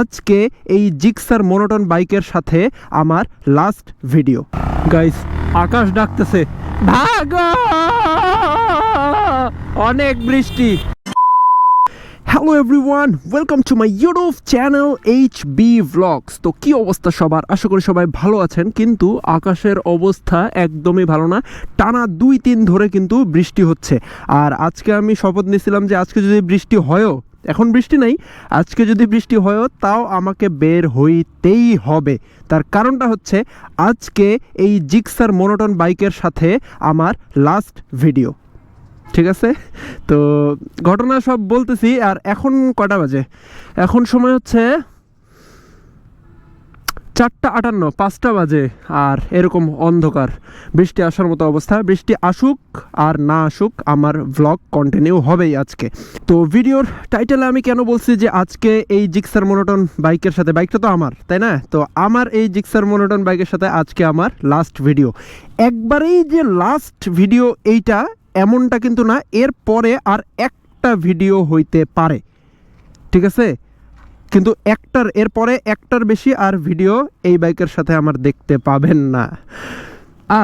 আজকে এই Gixxer monotone বাইকের সাথে আমার লাস্ট ভিডিও গাইস আকাশ ডাকতেছে, ভাগো! অনেক বৃষ্টি। Hello everyone welcome to my YouTube channel H B vlogs তো কী অবস্থা সবার? আশা করি সবাই ভালো আছেন, কিন্তু আকাশের অবস্থা একদমই ভালো না। টানা দুই তিন ধরে কিন্তু বৃষ্টি হচ্ছে। আর আজকে আমি শপথ নিয়েছিলাম যে আজকে যদি বৃষ্টি হয়ও এখন বৃষ্টি নাই, আজকে যদি বৃষ্টি হয়ও তাও আমাকে বের হইতেই হবে। তার কারণটা হচ্ছে আজকে এই জিক্সার মোনোটন বাইকের সাথে আমার লাস্ট ভিডিও ঠিক আছে? তো ঘটনা সব বলতেছি, আর এখন কটা বাজে? এখন সময় হচ্ছে চারটা আটান্ন, পাঁচটা বাজে, আর এরকম অন্ধকার। বৃষ্টি আসার মতো অবস্থা। বৃষ্টি আসুক আর না আসুক, আমার ভ্লগ কন্টিনিউ হবেই আজকে। তো ভিডিওর টাইটেলে আমি কেন বলছি যে আজকে এই জিক্সার মোনোটন বাইকের সাথে বাইকটা তো আমার, তাই না? তো আমার এই জিক্সার মোনোটন বাইকের সাথে আজকে আমার লাস্ট ভিডিও একবারেই যে লাস্ট ভিডিও এইটা এমনটা কিন্তু না এর পরে আর একটা ভিডিও হইতে পারে। ঠিক আছে? কিন্তু একটার, এরপরে একটার বেশি আর ভিডিও এই বাইকের সাথে আমার দেখতে পাবেন না।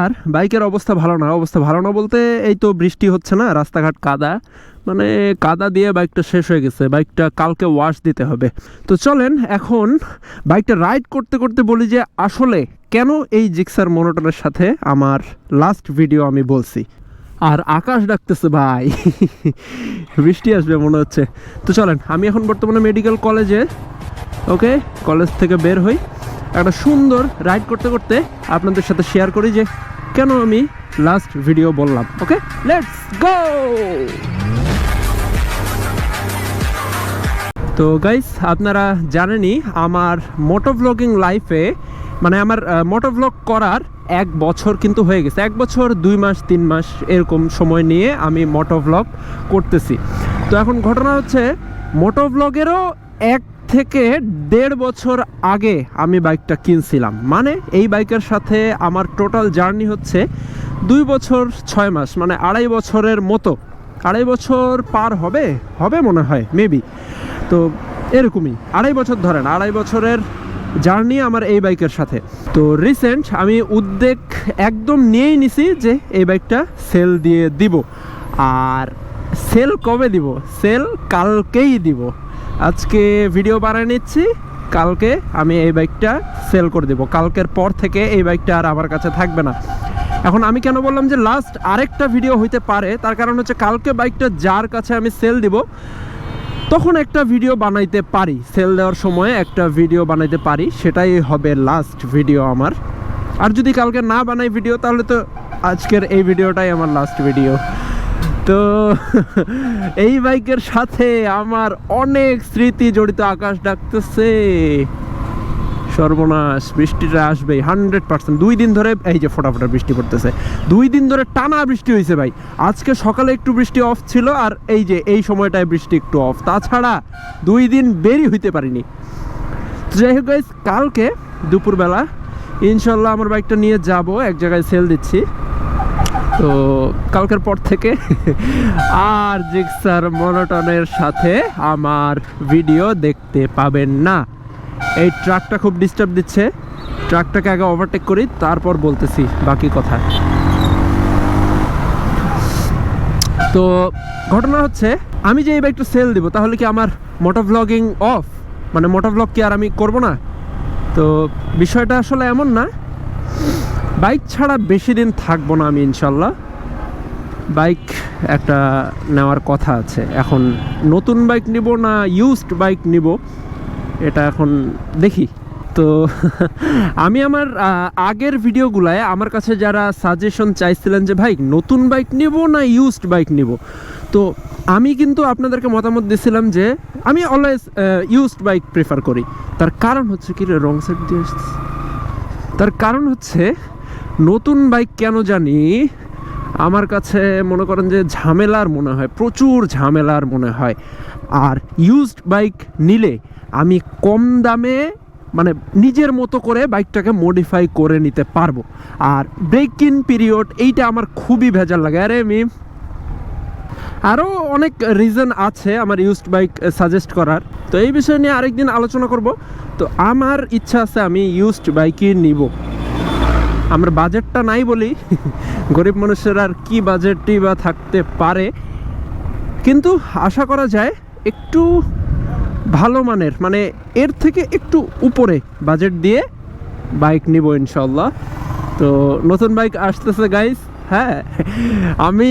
আর বাইকের অবস্থা ভালো না। অবস্থা ভালো না বলতে এই তো বৃষ্টি হচ্ছে না, রাস্তাঘাট কাদা। মানে কাদা দিয়ে বাইকটা শেষ হয়ে গেছে। বাইকটা কালকে ওয়াশ দিতে হবে। তো চলেন এখন বাইকটা রাইড করতে করতে বলি যে আসলে কেন এই জিক্সার মোনোটনের সাথে আমার লাস্ট ভিডিও আমি বলছি। আর আকাশ ডাকতেছে ভাই। বৃষ্টি আসবে মনে হচ্ছে। তো চলেন, আমি এখন বর্তমানে মেডিকেল কলেজে ওকে কলেজ থেকে বের হই। একটা সুন্দর রাইড করতে করতে আপনাদের সাথে শেয়ার করি যে, কেন আমি লাস্ট ভিডিও বললাম ওকে লেটস গো তো গাইস আপনারা জানেনই, আমার মোটো ব্লগিং লাইফে মানে আমার মোটো ব্লগ করার এক বছর কিন্তু হয়ে গেছে। এক বছর, দুই মাস, তিন মাস এরকম সময় নিয়ে আমি মোটো ব্লগ করতেছি। তো এখন ঘটনা হচ্ছে মোটো ব্লগেরও এক থেকে দেড় বছর আগে আমি বাইকটা কিনছিলাম। মানে এই বাইকের সাথে আমার টোটাল জার্নি হচ্ছে দুই বছর, ছয় মাস মানে আড়াই বছরের মতো। আড়াই বছর পার হবে? হবে মনে হয় মেবি তো এরকমই। আড়াই বছর ধরেন, আড়াই বছরের জার্নি আমার এই বাইকের সাথে। তো রিসেন্ট আমি উদ্যোগ একদম নিয়েই নিছি যে এই বাইকটা সেল দিয়ে দিব। আর সেল কবে দিব? সেল কালকেই দিব। আজকে ভিডিও বানিয়ে নিচ্ছি, কালকে আমি এই বাইকটা সেল করে দেব। কালকের পর থেকে এই বাইকটা আর আমার কাছে থাকবে না। এখন আমি কেন বললাম যে লাস্ট আরেকটা ভিডিও হইতে পারে, তার কারণ হচ্ছে কালকে বাইকটা যার কাছে আমি সেল দিব তখন একটা ভিডিও বানাইতে পারি সেল দেওয়ার সময় একটা ভিডিও বানাইতে পারি, সেটাই হবে লাস্ট ভিডিও আমার। আর যদি কালকে না বানাই ভিডিও তাহলে তো আজকের এই ভিডিওটাই আমার লাস্ট ভিডিও তো, এই বাইকের সাথে আমার অনেক স্মৃতি জড়িত আকাশ ডাকতেছে। সর্বনাশ, বৃষ্টিটা আসবেই হান্ড্রেড পার্সেন্ট দুই দিন ধরে এই যে ফটাফটা বৃষ্টি পড়তেছে। দুই দিন ধরে টানা বৃষ্টি হয়েছে ভাই। আজকে সকালে একটু বৃষ্টি অফ ছিল আর এই যে এই সময়টায় বৃষ্টি একটু অফ তাছাড়া দুই দিন বেরই হইতে পারিনি। যাই হোক কালকে দুপুরবেলা ইনশাল্লাহ আমার বাইকটা নিয়ে যাব, এক জায়গায় সেল দিচ্ছি। তো কালকের পর থেকে আর জিক্সার মনোটনের সাথে আমার ভিডিও দেখতে পাবেন না। এই ট্রাকটা খুব ডিস্টার্ব দিচ্ছে। ট্রাকটাকে আগে ওভারটেক করি, তারপর বলতেছি বাকি কথা। তো ঘটনা হচ্ছে, আমি যে এই বাইকটা সেল দিব, তাহলে কি আমার মোটো ব্লগিং অফ মানে মোটো ব্লগ কি আর আমি করব না? তো বিষয়টা আসলে এমন না। বাইক ছাড়া বেশি দিন থাকব না আমি, ইনশাল্লাহ। বাইক একটা নেওয়ার কথা আছে। এখন নতুন বাইক নিব না ইউজড বাইক নিব? এটা এখন দেখি। তো আমি আমার আগের ভিডিওগুলায় আমার কাছে যারা সাজেশন চাইছিলেন যে, ভাই, নতুন বাইক নিব না ইউজড বাইক নিব? তো আমি কিন্তু আপনাদেরকে মতামত দিয়েছিলাম যে, আমি অলওয়েজ ইউজড বাইক প্রেফার করি। তার কারণ হচ্ছে কি রং সাইড দিয়ে। তার কারণ হচ্ছে, নতুন বাইক কেন জানি আমার কাছে মনে করেন যে, ঝামেলার মনে হয়, প্রচুর ঝামেলার মনে হয়। আর ইউজড বাইক নিলে আমি কম দামে মানে নিজের মতো করে বাইকটাকে মডিফাই করে নিতে পারব। আর ব্রেক ইন পিরিয়ড এইটা আমার খুবই ভেজাল লাগে। আরে আমি আরও অনেক রিজন আছে আমার ইউজড বাইক সাজেস্ট করার। তো এই বিষয় নিয়ে আরেকদিন আলোচনা করব। তো আমার ইচ্ছা আছে আমি ইউজড বাইকই নিব। আমার বাজেটটা নাই বলি, গরিব মানুষের আর কি বাজেটই বা থাকতে পারে। কিন্তু আশা করা যায় একটু ভালো মানের মানে এর থেকে একটু উপরে বাজেট দিয়ে বাইক নিব ইনশাল্লাহ তো নতুন বাইক আসতেছে গাইস হ্যাঁ? আমি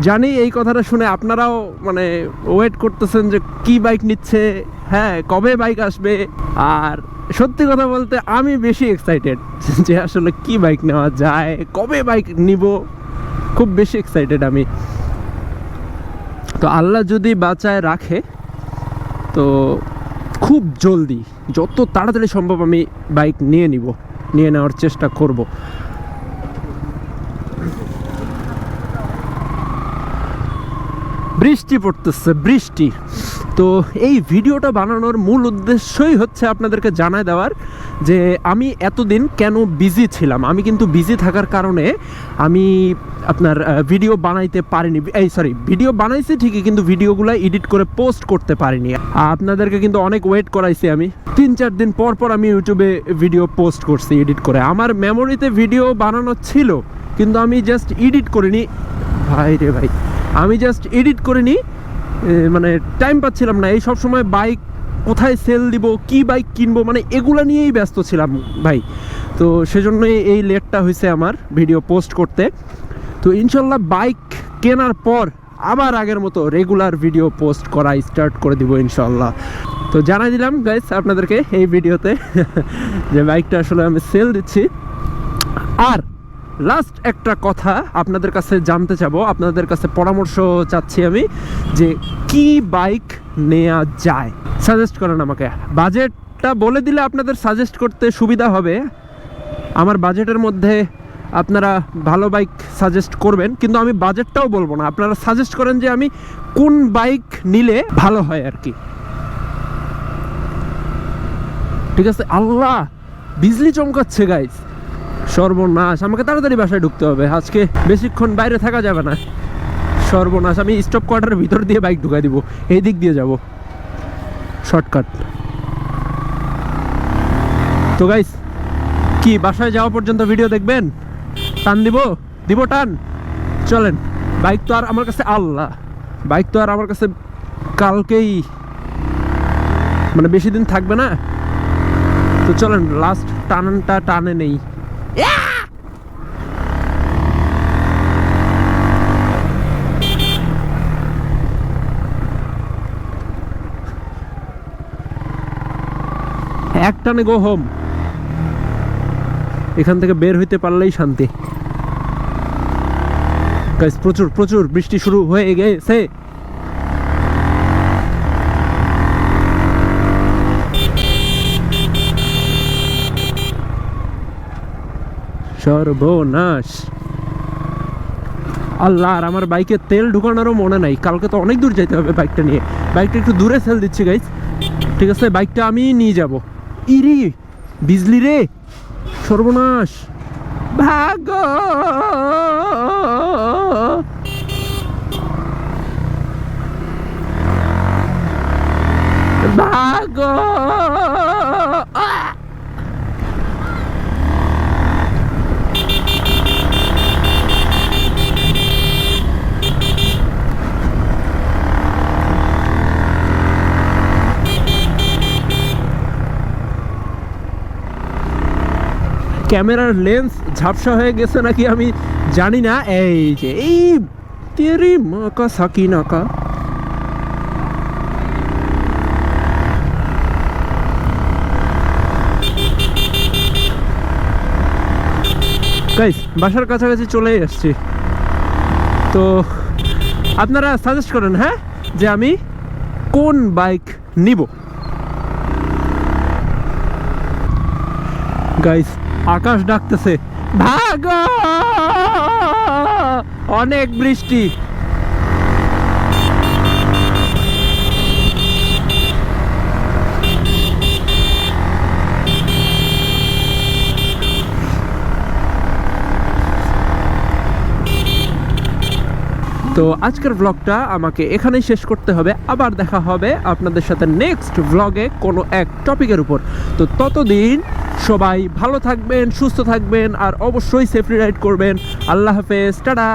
জানি এই কথাটা শুনে আপনারাও মানে ওয়েট করতেছেন যে কি বাইক নিচ্ছে হ্যাঁ কবে বাইক আসবে? আর সত্যি কথা বলতে আমি বেশি এক্সাইটেড যে আসলে কি বাইক নেওয়া যায়, কবে বাইক নিব? খুব বেশি এক্সাইটেড আমি। তো আল্লাহ যদি বাঁচায়, রাখে, তো খুব জলদি, যত তাড়াতাড়ি সম্ভব আমি বাইক নিয়ে নিব, নিয়ে নেওয়ার চেষ্টা করব। বৃষ্টি পড়তেছে, বৃষ্টি। তো এই ভিডিওটা বানানোর মূল উদ্দেশ্যই হচ্ছে আপনাদেরকে জানায় দেওয়ার যে আমি এতদিন কেন বিজি ছিলাম। আমি কিন্তু বিজি থাকার কারণে আমি আপনার ভিডিও বানাইতে পারিনি। এই সরি ভিডিও বানাইছি ঠিকই, কিন্তু ভিডিওগুলো এডিট করে পোস্ট করতে পারিনি। আপনাদেরকে কিন্তু অনেক ওয়েট করাইছি আমি। তিন, চার দিন পর পর আমি ইউটিউবে ভিডিও পোস্ট করছি, এডিট করে। আমার মেমোরিতে ভিডিও বানানো ছিল, কিন্তু আমি জাস্ট এডিট করিনি। ভাই রে ভাই, আমি জাস্ট এডিট করে নিই মানে টাইম পাচ্ছিলাম না। এই সব সময় বাইক কোথায় সেল দিব, কি বাইক কিনবো মানে এগুলো নিয়েই ব্যস্ত ছিলাম ভাই। তো সেজন্যই এই লেটটা হয়েছে আমার ভিডিও পোস্ট করতে। তো ইনশাল্লাহ বাইক কেনার পর আবার আগের মতো রেগুলার ভিডিও পোস্ট করা স্টার্ট করে দিব ইনশাল্লাহ। তো জানাই দিলাম গাইস আপনাদেরকে এই ভিডিওতে যে বাইকটা আসলে আমি সেল দিচ্ছি। আর লাস্ট একটা কথা আপনাদের কাছে জানতে চাবো, আপনাদের কাছে পরামর্শ চাচ্ছি আমি যে কি বাইক নেওয়া যায়? সাজেস্ট করেন আমাকে। বাজেটটা বলে দিলে আপনাদের সাজেস্ট করতে সুবিধা হবে। আমার বাজেটের মধ্যে আপনারা ভালো বাইক সাজেস্ট করবেন, কিন্তু আমি বাজেটটাও বলব না। আপনারা সাজেস্ট করেন যে আমি কোন বাইক নিলে ভালো হয় আর কি। ঠিক আছে? আল্লাহ! বিজলি চমকাচ্ছে গাইজ সর্বনাশ। আমাকে তাড়াতাড়ি বাসায় ঢুকতে হবে। আজকে বেশিক্ষণ বাইরে থাকা যাবে না। সর্বনাশ। আমি স্টপ কোয়ার্টারের ভিতর দিয়ে বাইক ঢুকাই দিব। এই দিক দিয়ে যাব। শর্টকাট তো গাইস কি, বাসায় যাওয়া পর্যন্ত ভিডিও দেখবেন? টান দিব? দিব টান? চলেন। বাইক তো আর আমার কাছে আল্লাহ। বাইক তো আর আমার কাছে কালকেই মানে বেশি দিন থাকবে না। তো চলেন লাস্ট টানটা টানে নেই। এক টানে গো হোম এখান থেকে বের হইতে পারলেই শান্তি। প্রচুর প্রচুর বৃষ্টি শুরু হয়ে গেছে। সর্বনাশ। আল্লাহ, আর আমার বাইকে তেল ঢুকানোরও মনে নাই। কালকে তো অনেক দূর যেতে হবে বাইকটা নিয়ে। বাইকটা একটু দূরে সেল দিচ্ছি গাইজ ঠিক আছে, বাইকটা আমি নিয়ে যাব। ইরি, বিজলি রে। সর্বনাশ। ভাগ ভাগ ক্যামেরার লেন্স ঝাপসা হয়ে গেছে নাকি আমি জানি না। এই যে, এই তেরি মাকা, সাকি নাকা। গাইস বাসার কাছাকাছি চলে এসছি তো আপনারা সাজেস্ট করেন হ্যাঁ? যে আমি কোন বাইক নিব? গাইস আকাশ ডাকতেছে, ভাগ! অনেক বৃষ্টি। তো আজকের ব্লগটা আমাকে এখানেই শেষ করতে হবে। আবার দেখা হবে আপনাদের সাথে নেক্সট ব্লগে কোনো এক টপিকের উপর। তো ততদিন সবাই ভালো থাকবেন সুস্থ থাকবেন আর অবশ্যই সেফটি রাইড করবেন। আল্লাহ হাফেজ টাটা!